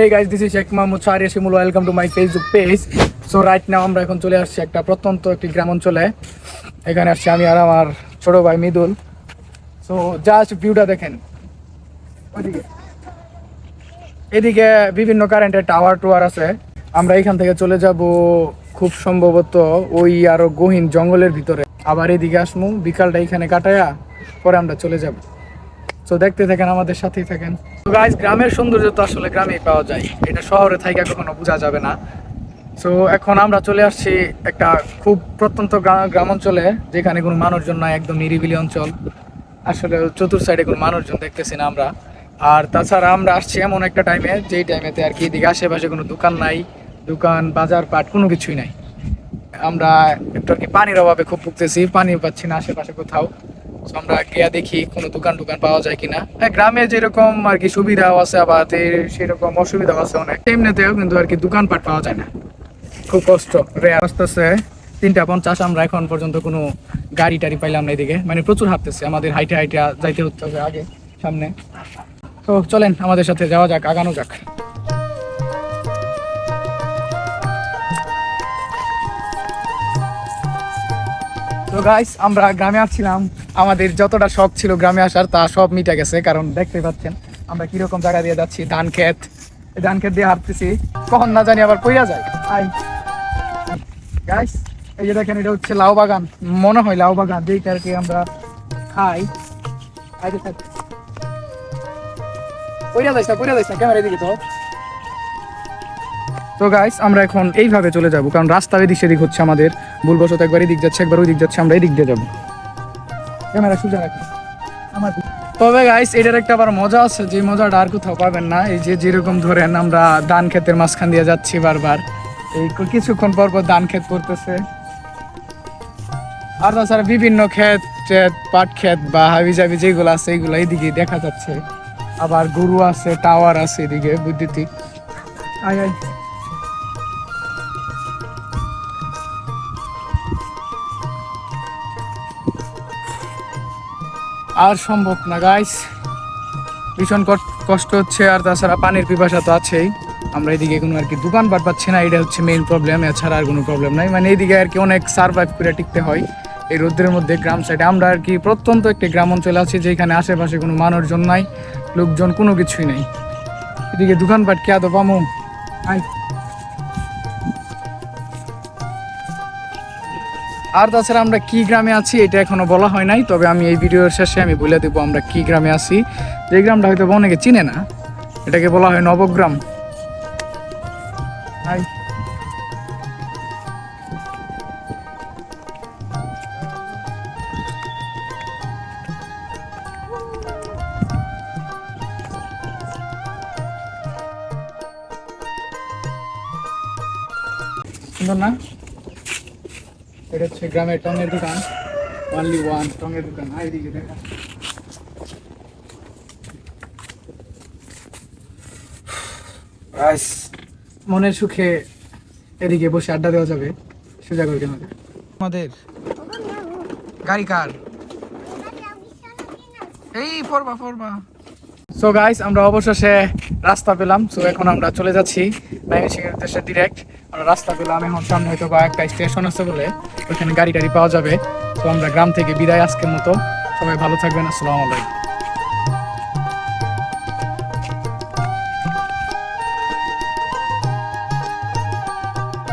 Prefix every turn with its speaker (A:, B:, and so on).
A: Hey guys, this is Sheikh Mahmoud Sharia Shimul. Welcome to my Facebook page. So right now আমরা এখন চলে আসছি একটা প্রত্যন্ত একটি গ্রাম অঞ্চলে। এখানে আসছি আমি আর আমার ছোট ভাই মিদুল। সো জাস্ট ভিউটা দেখেন। এদিকে বিভিন্ন কারেন্টের টাওয়ার টুয়ার আছে। আমরা এখান থেকে চলে যাব খুব সম্ভবত ওই আরও গহীন জঙ্গলের ভিতরে। আবার এদিকে আসমু বিকালটা এখানে কাটায়া পরে আমরা চলে যাব। তো দেখতে থাকেন, আমাদের সাথেই থাকেন। তো গাইস গ্রামের সৌন্দর্য তো আসলে গ্রামেই পাওয়া যায়। এটা শহরে থাইকা কখনো বোঝা যাবে না। তো এখন আমরা চলে আসছি একটা খুব প্রত্যন্ত গ্রা- গ্রাম অঞ্চলে যেখানে কোনো মানুষজন নাই, একদম নিরিবিলি অঞ্চল। আসলে চতুর সাইডে কোনো মানুষজন দেখতেছি না আমরা। আর তাছাড়া আমরা আসছি এমন একটা টাইমে যেই টাইমেতে আর কি এদিকে আশেপাশে কোনো দোকান নাই, দোকান, বাজার, পাট, কোনো কিছুই নাই। আমরা একটু আর কি পানির অভাবে খুব ভুগতেছি, পানি পাচ্ছি না আশেপাশে কোথাও। আমরা গিয়া দেখি কোনো দোকান টোকান পাওয়া যায় কিনা। হ্যাঁ গ্রামে যেরকম আর কি সুবিধাও আছে, আবার সেরকম অসুবিধাও আছে অনেক। এমনিতেও কিন্তু আর কি দোকানপাট পাওয়া যায় না। খুব কষ্ট। রে আসতেছে, তিনটা পঞ্চাশ, আমরা এখন পর্যন্ত কোনো গাড়ি টাড়ি পাইলাম না এদিকে। মানে প্রচুর হাঁটতেছে, আমাদের হাইটে হাইটে যাইতে হতে আগে সামনে। তো চলেন, আমাদের সাথে যাওয়া যাক, আগানো যাক। তো গাইস আমরা গ্রামে আসছিলাম। আমাদের যতটা শখ ছিল গ্রামে আসার, তা সব মিটে গেছে, কারণ দেখতে পাচ্ছেন, আমরা কীরকম জায়গা দিয়ে যাচ্ছি, ধান এই ধান ক্ষেত দিয়ে হাঁটতেছি। কখন না জানি আবার কইয়া যায়। আই। গাইস এই যে দেখেন, এটা হচ্ছে লাউ বাগান। মনে হয় লাউ বাগান যেইটা আর কি আমরা খাই। আইতে থাকি। কইরা যাইস না, কইরা ক্যামেরা দিকে তো তো গাইস আমরা এখন এইভাবে চলে যাব কারণ রাস্তা এদিক সেদিক হচ্ছে আমাদের ভুলবশত একবার এদিক যাচ্ছে একবার ওই দিক যাচ্ছে আমরা এই দিক দিয়ে যাব। ক্যামেরা সোজা রাখি। আমার তবে গাইস এটার একটা আবার মজা আছে যে মজাটা আর কোথাও পাবেন না এই যে যেরকম ধরেন আমরা ধান ক্ষেতের মাঝখান দিয়ে যাচ্ছি বারবার এই কিছুক্ষণ পর পর ধান ক্ষেত করতেছে আর তাছাড়া বিভিন্ন ক্ষেত টেত, পাট ক্ষেত বা হাবি জাবি যেগুলো আছে এইগুলো এইদিকে দেখা যাচ্ছে। আবার গরু আছে টাওয়ার আছে এদিকে বৈদ্যুতিক। আয় আয়। আর সম্ভব না গাইস ভীষণ কষ্ট হচ্ছে, আর তাছাড়া পানির পিপাসা তো আছেই। আমরা এদিকে কোনো আর কি দোকানপাট পাচ্ছি না, এটা হচ্ছে মেইন প্রবলেম এছাড়া আর কোনো প্রবলেম নাই। মানে এদিকে আর কি অনেক সার্ভাইভ করে টিকতে হয়। এই রোদ্রের মধ্যে গ্রাম সাইডে আমরা আর কি প্রত্যন্ত একটি গ্রাম অঞ্চলে আছি, যেখানে আশেপাশে কোনো মানুষজন নাই, লোকজন কোনো কিছুই নেই। এদিকে দোকানপাট কে আদো পামু? আয়। আর তাছাড়া আমরা কি গ্রামে আছি এটা এখনও বলা হয় নাই, তবে আমি এই ভিডিওর শেষে আমি বলে দেবো আমরা কি গ্রামে আছি। যে গ্রামটা হয়তো অনেকে চিনে না, এটাকে বলা হয় নবগ্রাম। না? এটা হচ্ছে গ্রামের টঙের দোকান। অনলি ওয়ান টঙের দোকান। আই দিকে দেখা। মনের সুখে এদিকে বসে আড্ডা দেওয়া যাবে। সোজা করে কেন আমাদের গাড়ি কার? এই পড়বা পড়বা সো গাইস আমরা অবশেষে রাস্তা পেলাম। সো এখন আমরা চলে যাচ্ছি। ময়মনসিংহের উদ্দেশ্যে ডিরেক্ট আমরা রাস্তা পেলাম এখন সামনে হয়তো বা একটা স্টেশন আছে বলে ওইখানে গাড়ি টাড়ি পাওয়া যাবে। তো আমরা গ্রাম থেকে বিদায় আজকের মতো। সবাই ভালো থাকবেন, আসসালামু আলাইকুম।